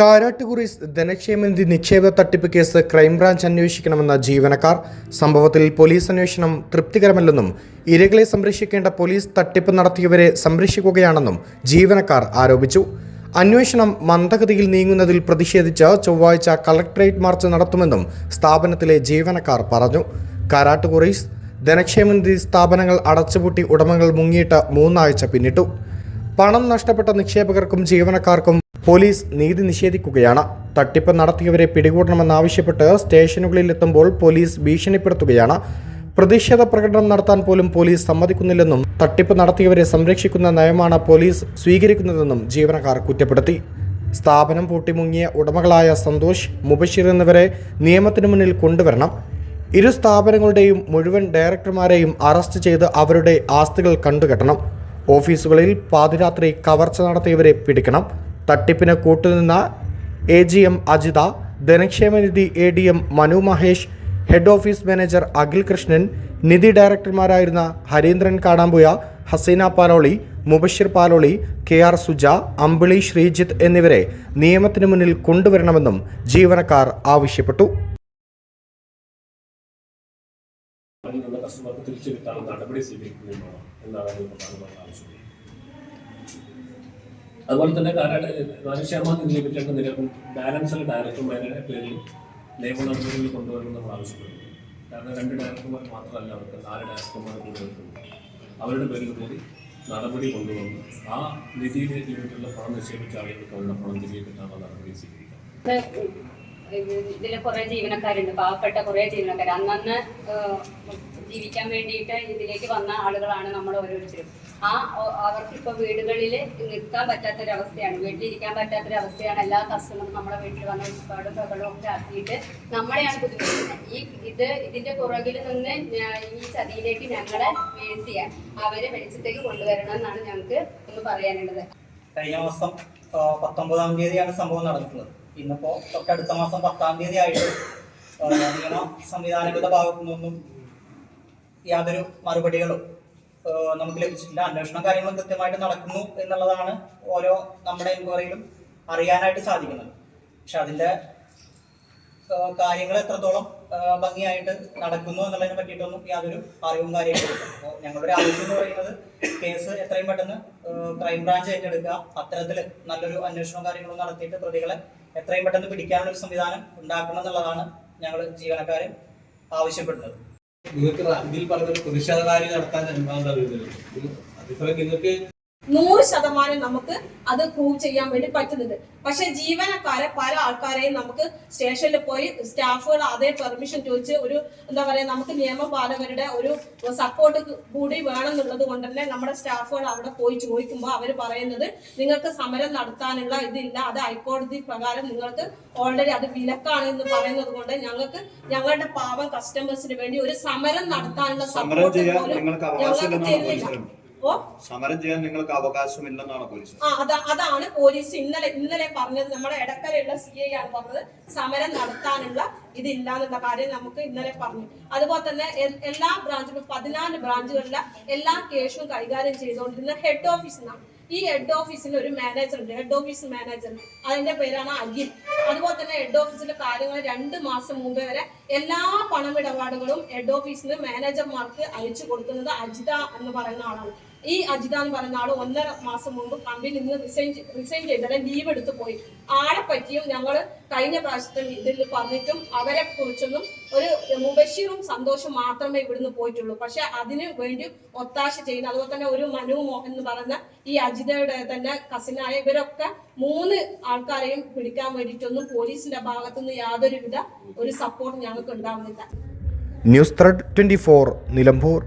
കാരാട്ടുകുറി ധനക്ഷേമനിധി നിക്ഷേപ തട്ടിപ്പ് case crime branch അന്വേഷിക്കണമെന്ന ജീവനക്കാർ. സംഭവത്തിൽ പോലീസ് അന്വേഷണം തൃപ്തികരമല്ലെന്നും ഇരകളെ സംരക്ഷിക്കേണ്ട പോലീസ് തട്ടിപ്പ് നടത്തിയവരെ സംരക്ഷിക്കുകയാണെന്നും ജീവനക്കാർ ആരോപിച്ചു. അന്വേഷണം മന്ദഗതിയിൽ നീങ്ങുന്നതിൽ പ്രതിഷേധിച്ച് ചൊവ്വാഴ്ച കളക്ടറേറ്റ് മാർച്ച് നടത്തുമെന്നും സ്ഥാപനത്തിലെ ജീവനക്കാർ പറഞ്ഞു. കാരാട്ടുകുറീസ് ധനക്ഷേമനിധി സ്ഥാപനങ്ങൾ അടച്ചുപൂട്ടി ഉടമകൾ മുങ്ങിയിട്ട് മൂന്നാഴ്ച പിന്നിട്ടു. പണം നഷ്ടപ്പെട്ട നിക്ഷേപകർക്കും ജീവനക്കാർക്കും പോലീസ് നീതി നിഷേധിക്കുകയാണ്. തട്ടിപ്പ് നടത്തിയവരെ പിടികൂടണമെന്നാവശ്യപ്പെട്ട് സ്റ്റേഷനുകളിൽ എത്തുമ്പോൾ പോലീസ് ഭീഷണിപ്പെടുത്തുകയാണ്. പ്രതിഷേധ പ്രകടനം നടത്താൻ പോലും പോലീസ് സമ്മതിക്കുന്നില്ലെന്നും തട്ടിപ്പ് നടത്തിയവരെ സംരക്ഷിക്കുന്ന നയമാണ് പോലീസ് സ്വീകരിക്കുന്നതെന്നും ജീവനക്കാർ കുറ്റപ്പെടുത്തി. സ്ഥാപനം പൂട്ടിമുങ്ങിയ ഉടമകളായ സന്തോഷ് മുബഷിർ എന്നിവരെ നിയമത്തിനു മുന്നിൽ കൊണ്ടുവരണം. ഇരു സ്ഥാപനങ്ങളുടെയും മുഴുവൻ ഡയറക്ടർമാരെയും അറസ്റ്റ് ചെയ്ത് അവരുടെ ആസ്തികൾ കണ്ടുകെട്ടണം. ഓഫീസുകളിൽ പാതിരാത്രി കവർച്ച നടത്തിയവരെ പിടിക്കണം. തട്ടിപ്പിന് കൂട്ടുനിന്ന A G M Ajitha Dhanakshemanidhi A D M Manu Mahesh head office manager Akhil Krishnan നിധി ഡയറക്ടർമാരായിരുന്ന ഹരീന്ദ്രൻ കാടാമ്പുയ ഹസീന പാലോളി മുബഷിർ പാലോളി കെ ആർ സുജ അമ്പിളി ശ്രീജിത്ത് എന്നിവരെ നിയമത്തിന് മുന്നിൽ കൊണ്ടുവരണമെന്നും ജീവനക്കാർ ആവശ്യപ്പെട്ടു. നടപടി സ്വീകരിക്കുന്നതാണ് എന്നാണ് പ്രധാനമായ ആവശ്യം അതുപോലെ തന്നെ രാജക്ഷേമ ശർമ്മ ലിമിറ്റഡ് നിലവിൽ ബാലൻസിൽ ഡയറക്ടർമാരുടെ പേരിൽ ലേബർ നടപടികൾ കൊണ്ടുവരണം നമ്മൾ ആവശ്യപ്പെടുന്നു. കാരണം രണ്ട് ഡയറക്ടർമാർ മാത്രമല്ല അവർക്ക് നാല് ഡയറക്ടർമാർ കൂടി അവരുടെ പേരിൽ കൂടി നടപടി കൊണ്ടുവന്ന്. ആ നിധിയിൽ വേണ്ടിയിട്ടുള്ള പണം നിക്ഷേപിച്ച ആളുകൾക്ക് അവരുടെ പണം തിരികെ കിട്ടാനുള്ള നടപടി സ്വീകരിക്കാം ഇതിൽ കുറെ ജീവനക്കാരുണ്ട്. പാവപ്പെട്ട കുറെ ജീവനക്കാർ അന്നന്ന് ജീവിക്കാൻ വേണ്ടിയിട്ട് ഇതിലേക്ക് വന്ന ആളുകളാണ് നമ്മൾ ഓരോരുത്തരും. ആ അവർക്ക് ഇപ്പൊ വീടുകളിൽ നിൽക്കാൻ പറ്റാത്തൊരവസ്ഥയാണ്. വീട്ടിലിരിക്കാൻ പറ്റാത്തൊരവസ്ഥയാണ് എല്ലാ കസ്റ്റമറും നമ്മുടെ വീട്ടിൽ വന്ന ഒരുപാടും ബഹളവും ഒക്കെ ആക്കിയിട്ട് നമ്മളെയാണ് ബുദ്ധിമുട്ടുന്നത് ഈ ഇത് ഇതിന്റെ പുറകിൽ നിന്ന് ഈ ചതിയിലേക്ക് ഞങ്ങളെ വീഴ്ത്തിയ അവരെ വെളിച്ചത്തേക്ക് കൊണ്ടുവരണം എന്നാണ് ഞങ്ങൾക്ക് ഒന്ന് പറയാനുള്ളത്. കഴിഞ്ഞ മാസം പത്തൊമ്പതാം തീയതിയാണ് സംഭവം നടന്നിട്ടുള്ളത് ഇന്നിപ്പോ തൊട്ടടുത്ത മാസം പത്താം തീയതി ആയിട്ട് നിയമ സംവിധാനങ്ങളുടെ ഭാഗത്തു നിന്നും യാതൊരു മറുപടികളും നമുക്ക് ലഭിച്ചിട്ടില്ല. അന്വേഷണം കാര്യങ്ങളും കൃത്യമായിട്ട് നടക്കുന്നു എന്നുള്ളതാണ് ഓരോ നമ്മുടെ എൻക്വയറിയിലും അറിയാനായിട്ട് സാധിക്കുന്നത്. പക്ഷെ അതിന്റെ കാര്യങ്ങൾ എത്രത്തോളം ഭംഗിയായിട്ട് നടക്കുന്നു എന്നുള്ളതിനെ പറ്റിയിട്ടൊന്നും യാതൊരു അറിവും കാര്യങ്ങളും അപ്പോൾ ഞങ്ങളുടെ ആവശ്യം എന്ന് പറയുന്നത് കേസ് എത്രയും പെട്ടെന്ന് ക്രൈംബ്രാഞ്ച് ഏറ്റെടുക്കുക. അത്തരത്തിൽ നല്ലൊരു അന്വേഷണവും കാര്യങ്ങളും നടത്തിയിട്ട് പ്രതികളെ എത്രയും പെട്ടെന്ന് പിടിക്കാനുള്ള ഒരു സംവിധാനം ഉണ്ടാക്കണം എന്നുള്ളതാണ് ഞങ്ങൾ ജീവനക്കാർ ആവശ്യപ്പെടുന്നത്. നിങ്ങൾക്ക് ഇതിൽ പറഞ്ഞൊരു പ്രതിഷേധ നടത്താൻ എന്താ അതേസമയം നിങ്ങൾക്ക് നൂറ് ശതമാനം നമുക്ക് അത് പ്രൂവ് ചെയ്യാൻ വേണ്ടി പറ്റുന്നുണ്ട്. പക്ഷെ ജീവനക്കാരെ പല ആൾക്കാരെയും നമുക്ക് സ്റ്റേഷനിൽ പോയി സ്റ്റാഫുകൾ അതേ പെർമിഷൻ ചോദിച്ച് ഒരു എന്താ പറയാ നമുക്ക് നിയമപാലകരുടെ ഒരു സപ്പോർട്ട് കൂടി വേണമെന്നുള്ളത് കൊണ്ട് തന്നെ നമ്മുടെ സ്റ്റാഫുകൾ അവിടെ പോയി ചോദിക്കുമ്പോൾ അവർ പറയുന്നത് നിങ്ങൾക്ക് സമരം നടത്താനുള്ള ഇതില്ല അത് ഹൈക്കോടതി പ്രകാരം നിങ്ങൾക്ക് ഓൾറെഡി അത് വിലക്കാണ് എന്ന് പറയുന്നത് കൊണ്ട് ഞങ്ങൾക്ക് ഞങ്ങളുടെ പാവം കസ്റ്റമേഴ്സിന് വേണ്ടി ഒരു സമരം നടത്താനുള്ള സപ്പോർട്ട് പോലും ഞങ്ങൾക്ക് തരുന്നില്ല. സമരം ചെയ്യാൻ നിങ്ങൾക്ക് അവകാശമില്ലെന്നാണ് പോലീസ്? അതാണ് പോലീസ് ഇന്നലെ ഇന്നലെ പറഞ്ഞത്. നമ്മുടെ ഇടക്കരയുള്ള സി ഐ ആണ് പറഞ്ഞത്. സമരം നടത്താനുള്ള ഇതില്ല എന്നുള്ള കാര്യം നമുക്ക് ഇന്നലെ പറഞ്ഞു. അതുപോലെ തന്നെ എല്ലാ ബ്രാഞ്ചിലും പതിനാല് ബ്രാഞ്ചുകളിലെ എല്ലാ കേസും കൈകാര്യം ചെയ്തുകൊണ്ടിരുന്ന ഹെഡ് ഓഫീസിനാണ് ഈ ഹെഡ് ഓഫീസിൽ ഒരു മാനേജർ ഉണ്ട്. ഹെഡ് ഓഫീസ് മാനേജർ അതിന്റെ പേരാണ് അഖിൽ. അതുപോലെ തന്നെ ഹെഡ് ഓഫീസിലെ കാര്യങ്ങൾ രണ്ട് മാസം മുമ്പ് വരെ എല്ലാ പണമിടപാടുകളും ഹെഡ് ഓഫീസിന് മാനേജർമാർക്ക് അയച്ചു കൊടുക്കുന്നത് അജിത എന്ന് പറയുന്ന ആളാണ്. ഈ അജിത എന്ന് പറയുന്ന ആൾ ഒന്നര മാസം മുമ്പ് കമ്പനിയിൽ നിന്ന് റിസൈൻ റിസൈൻ ചെയ്തത് ലീവ് എടുത്ത് പോയി. ആളെ പറ്റിയും ഞങ്ങൾ കഴിഞ്ഞ പ്രാവശ്യത്തെ ഇതിൽ പറഞ്ഞിട്ടും അവരെ കുറിച്ചൊന്നും ഒരു മുബഷീറും സന്തോഷം മാത്രമേ ഇവിടുന്ന് പോയിട്ടുള്ളൂ. പക്ഷെ അതിന് വേണ്ടി ഒത്താശ ചെയ്യുന്ന അതുപോലെ തന്നെ ഒരു മനു മോഹൻ എന്ന് പറയുന്ന ഈ അജിതയുടെ തന്നെ കസിനായ ഇവരൊക്കെ മൂന്ന് ആൾക്കാരെയും പിടിക്കാൻ വേണ്ടിയിട്ടൊന്നും പോലീസിന്റെ ഭാഗത്തുനിന്ന് യാതൊരുവിധ ഒരു സപ്പോർട്ട് ഞങ്ങൾക്ക് ഉണ്ടാവുന്നില്ല ന്യൂസ് ത്രെഡ് ഫോർ നിലമ്പൂർ.